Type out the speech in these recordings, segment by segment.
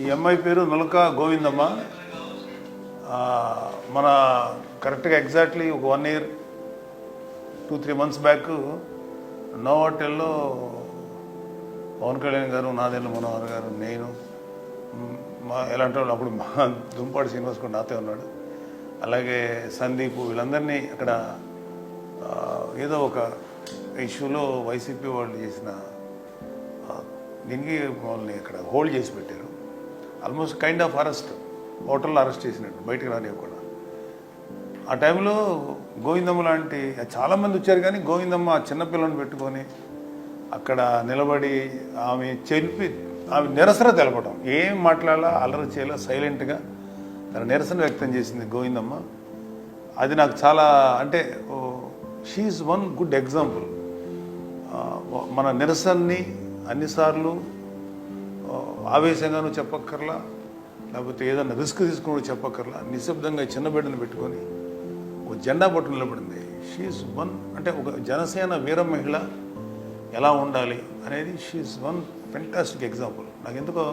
ఈ అమ్మాయి పేరు నులక గోవిందమ్మ. మన కరెక్ట్గా ఎగ్జాక్ట్లీ ఒక one year two three months back నోవాటెల్లో Pawan Kalyan garu Nadella Manohar గారు నేను మా ఎలాంటి వాళ్ళు అప్పుడు మా దుంపాడు శ్రీనివాస్ కూడా నాతో ఉన్నాడు. అలాగే సందీప్ వీళ్ళందరినీ అక్కడ ఏదో ఒక ఇష్యూలో వైసీపీ వాళ్ళు చేసిన దీనికి మమ్మల్ని అక్కడ హోల్డ్ చేసి పెట్టారు. Almost kind of arrest. హోటల్లో అరెస్ట్ చేసినట్టు బయటకు రానివ్వకుండా. ఆ టైంలో గోవిందమ్మ లాంటి చాలామంది వచ్చారు కానీ గోవిందమ్మ ఆ చిన్నపిల్లని పెట్టుకొని అక్కడ నిలబడి ఆమె చెల్పి ఆమె నిరసన తెలపడం ఏం మాట్లాడాలా అల్లరి చేయాలో సైలెంట్గా తన నిరసన వ్యక్తం చేసింది గోవిందమ్మ. అది నాకు చాలా అంటే షీఈ్ వన్ గుడ్ ఎగ్జాంపుల్ మన నిరసనని అన్నిసార్లు ఆ, ఆవేశంగానూ చెప్పక్కర్లా లేకపోతే ఏదైనా రిస్క్ తీసుకుని చెప్పక్కర్లా. నిశ్శబ్దంగా చిన్న బిడ్డను పెట్టుకొని ఒక జెండా పట్టు నిలబడింది. షీఈస్ వన్ అంటే ఒక జనసేన వీర మహిళ ఎలా ఉండాలి అనేది షీఈస్ వన్ ఫెంటాస్టిక్ ఎగ్జాంపుల్ నాకు ఎందుకో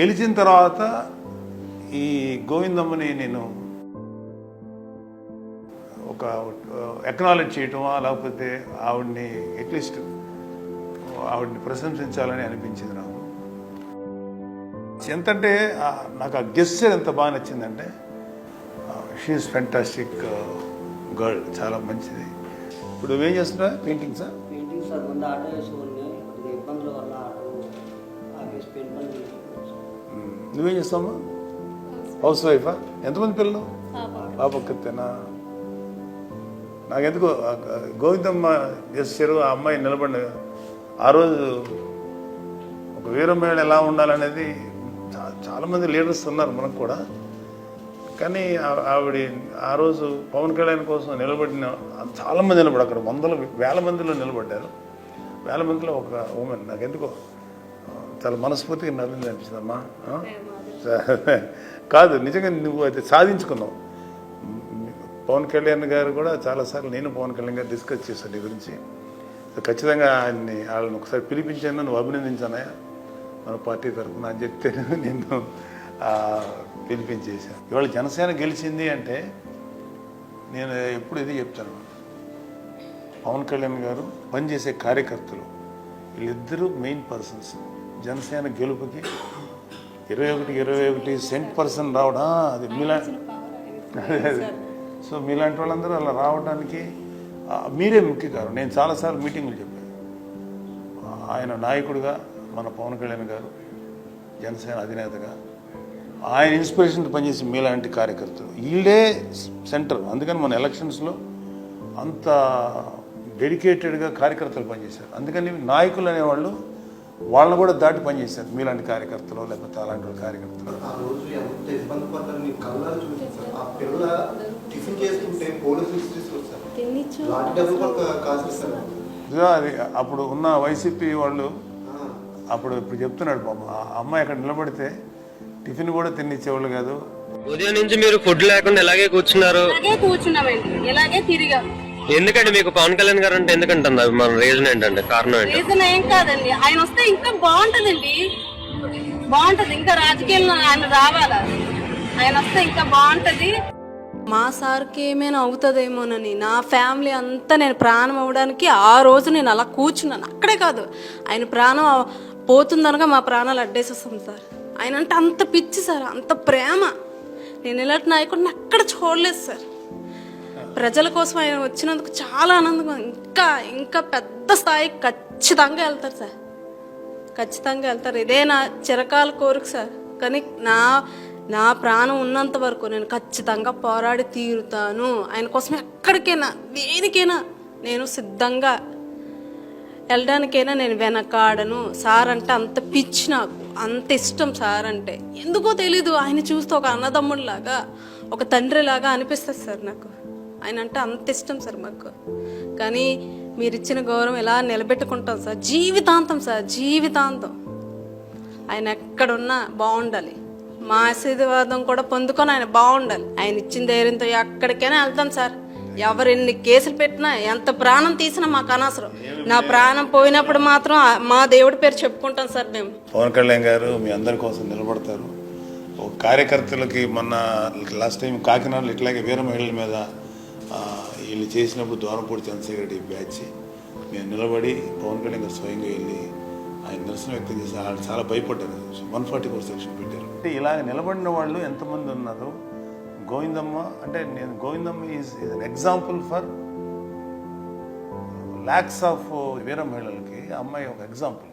గెలిచిన తర్వాత ఈ గోవిందమ్మని నేను ఒక ఎక్నాలెడ్జ్ చేయటమా లేకపోతే ఆవిడ్ని అట్లీస్ట్ ఆవిడ్ని ప్రశంసించాలని అనిపించింది నాకు. ఎంతంటే నాకు ఆ గెస్చర్ ఎంత బాగా నచ్చిందంటే షీఈస్ ఫెంటాస్టిక్ గర్ల్ చాలా మంచిది. ఇప్పుడు నువ్వేం చేస్తున్నా పెయింటింగ్సా పెయింటింగ్ సార్ ముందు ఆటో వేసి ఉన్నాయి కొద్దిగా ఇబ్బందుల వల్ల. నువ్వేం చేస్తావమ్మా? హౌస్ వైఫా ఎంతమంది పిల్లలు? పాప. ఒక్కతేనా? నాకెందుకో గోవిందమ్మ చేశారు ఆ అమ్మాయి నిలబడిన ఆ రోజు ఒక వీరమేళ ఎలా ఉండాలనేది చా- లీడర్స్ ఉన్నారు మనకు కూడా. కానీ ఆవిడ ఆ రోజు పవన్ కళ్యాణ్ కోసం నిలబడిన చాలామంది నిలబడి అక్కడ వందల వేల మందిలో నిలబడ్డారు. వేల మందిలో ఒక ఉమెన్ నాకు ఎందుకో చాలా మనస్ఫూర్తిగా నవ్వింది అనిపిస్తుంది అమ్మా కాదు నిజంగా నువ్వు అయితే సాధించుకున్నావు. పవన్ కళ్యాణ్ గారు కూడా చాలాసార్లు నేను పవన్ కళ్యాణ్ గారు డిస్కస్ చేశాను నీ గురించి. ఖచ్చితంగా ఆయన్ని వాళ్ళని ఒకసారి పిలిపించాను నువ్వు అభినందించానయా మన పార్టీ తరఫున అని చెప్తే నిన్ను ఆ, పిలిపించేశాను ఇవాళ జనసేన గెలిచింది అంటే నేను ఎప్పుడు ఇది చెప్తాను. పవన్ కళ్యాణ్ గారు పనిచేసే కార్యకర్తలు వీళ్ళిద్దరూ మెయిన్ పర్సన్స్ జనసేన గెలుపుకి ఇరవై ఒకటి ఇరవై ఒకటి సెంట్ పర్సన్ రావడం అది మీలా. సో మీలాంటి వాళ్ళందరూ అలా రావడానికి మీరే ముఖ్య కారణం నేను చాలాసార్లు మీటింగులు చెప్పాను. ఆయన నాయకుడిగా మన పవన్ కళ్యాణ్ గారు జనసేన అధినేతగా ఆయన ఇన్స్పిరేషన్తో పనిచేసి మీలాంటి కార్యకర్తలు. వీళ్ళే సెంటర్. అందుకని మన ఎలక్షన్స్లో అంత డెడికేటెడ్గా కార్యకర్తలు పనిచేశారు. అందుకని నాయకులు అనేవాళ్ళు వాళ్ళని కూడా దాటి పనిచేశారు. మీలాంటి కార్యకర్తలు లేకపోతే అలాంటి కార్యకర్తలు. ఆ టిఫిన్ చేస్తుంటే పోలీసులు అది అప్పుడు ఉన్న వైసీపీ వాళ్ళు అప్పుడు ఇప్పుడు చెప్తున్నాడు పాపం. ఆ అమ్మాయి అక్కడ నిలబడితే టిఫిన్ కూడా తినిచ్చేవాళ్ళు కాదు. ఉదయం నుంచి మీరు ఫుడ్ లేకుండా ఎలాగే కూర్చున్నారు? తిరిగాం. ఎందుకంటే మీకు పవన్ కళ్యాణ్ గారు అంటే ఎందుకంటుంది? మన రీజన్ ఏంటంటే కారణం ఏంటి? రీజన్ ఏం కాదండి. ఆయన వస్తే ఇంకా బాగుంటదండి. బాగుంటది. ఇంకా రాజకీయాల్లో ఆయన రావాలా? ఆయన వస్తే ఇంకా బాగుంటది. మా సార్కి ఏమైనా అవుతుందేమోనని నా ఫ్యామిలీ అంతా నేను ప్రాణం అవ్వడానికి ఆ రోజు నేను అలా కూర్చున్నాను. అక్కడే కాదు ఆయన ప్రాణం పోతుందనగా మా ప్రాణాలు అడ్డేసేస్తాం సార్. ఆయన అంటే అంత పిచ్చి సార్ అంత ప్రేమ. నేను ఇలాంటి నాయకుడిని అక్కడ చూడలేదు సార్. ప్రజల కోసం ఆయన వచ్చినందుకు చాలా ఆనందంగా ఇంకా ఇంకా పెద్ద స్థాయికి ఖచ్చితంగా వెళ్తారు సార్. ఖచ్చితంగా వెళ్తారు. ఇదే నా చిరకాల కోరిక సార్. కానీ నా నా ప్రాణం ఉన్నంత వరకు నేను ఖచ్చితంగా పోరాడి తీరుతాను. ఆయన కోసం ఎక్కడికైనా దేనికైనా నేను సిద్ధంగా వెళ్ళడానికైనా నేను వెనకాడను. సార్ అంటే అంత పిచ్చి నాకు అంత ఇష్టం సార్ అంటే. ఎందుకో తెలీదు ఆయన చూస్తే ఒక అన్నదమ్ముడిలాగా ఒక తండ్రిలాగా అనిపిస్తుంది సార్ నాకు. ఆయన అంటే అంత ఇష్టం సార్ మాకు. కానీ మీరు ఇచ్చిన గౌరవం ఎలా నిలబెట్టుకుంటాం సార్? జీవితాంతం సార్ జీవితాంతం. ఆయన ఎక్కడున్నా బాగుండాలి. మా ఆశీర్వాదం కూడా పొందుకొని ఆయన బాగుండాలి. ఆయన ఇచ్చిన ధైర్యంతో ఎక్కడికైనా వెళ్తాం సార్. ఎవరు ఎన్ని కేసులు పెట్టినా ఎంత ప్రాణం తీసినా మాకు అనవసరం. నా ప్రాణం పోయినప్పుడు మాత్రం మా దేవుడి పేరు చెప్పుకుంటాం సార్ మేము. పవన్ కళ్యాణ్ గారు మీ అందరి కోసం నిలబడతారు. కార్యకర్తలకి మొన్న లాస్ట్ టైం కాకినాడలో ఇట్లాగే వీర మహిళల మీద వీళ్ళు చేసినప్పుడు దూరంపూడి చంద్రశేఖర్ రెడ్డి బ్యాచ్. మేము నిలబడి పవన్ కళ్యాణ్ గారు స్వయంగా వెళ్ళి ఆయన నిరసన వ్యక్తం చేసి వాళ్ళు చాలా భయపడ్డారు. వన్ ఫార్టీ ఫోర్ సెక్షన్ పెట్టారు. అంటే ఇలాగ నిలబడిన వాళ్ళు ఎంతమంది ఉన్నారు? గోవిందమ్మ అంటే నేను Govindamma is an example for lakhs of వీర మహిళలకి అమ్మాయి ఒక ఎగ్జాంపుల్